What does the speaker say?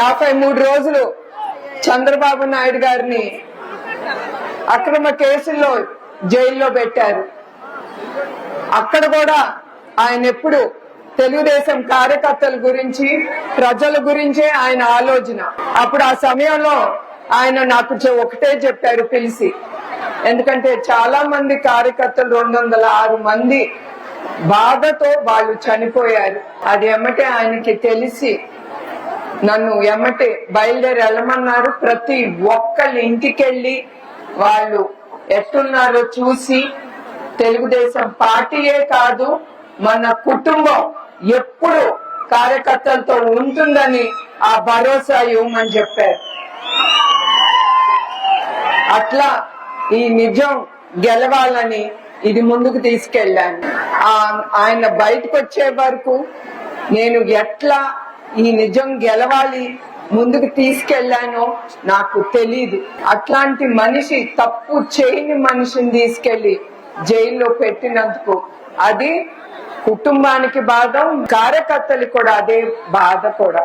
యాభై మూడు రోజులు చంద్రబాబు నాయుడు గారిని అక్రమ కేసుల్లో జైల్లో పెట్టారు. అక్కడ కూడా ఆయన ఎప్పుడు తెలుగుదేశం కార్యకర్తల గురించి ప్రజల గురించే ఆయన ఆలోచన. అప్పుడు ఆ సమయంలో ఆయన నాకు ఒకటే చెప్పారు పిలిచి ఎందుకంటే చాలా మంది కార్యకర్తలు రెండు వందల ఆరు మంది బాధతో వాళ్ళు చనిపోయారు. అది ఎమ్మటే ఆయనకి తెలిసి నన్ను ఎమ్మటి బయలుదేరి వెళ్ళమన్నారు ప్రతి ఒక్కళ్ళ ఇంటికెళ్ళి వాళ్ళు ఎట్టున్నారో చూసి తెలుగుదేశం పార్టీయే కాదు మన కుటుంబం ఎప్పుడు కార్యకర్తలతో ఉంటుందని ఆ భరోసా ఇవ్వమని చెప్పారు. అట్లా ఈ నిజం గెలవాలని ఇది ముందుకు తీసుకెళ్ళాను. ఆ- ఆయన బయటకు వచ్చే వరకు నేను ఎట్లా ఈ నిజం గెలవాలి ముందుకు తీసుకెళ్ళానో నాకు తెలీదు. అట్లాంటి మనిషి తప్పు చేయని మనిషిని తీసుకెళ్ళి జైల్లో పెట్టినందుకు అది కుటుంబానికి బాధ కార్యకర్తలు కూడా అదే బాధ కూడా.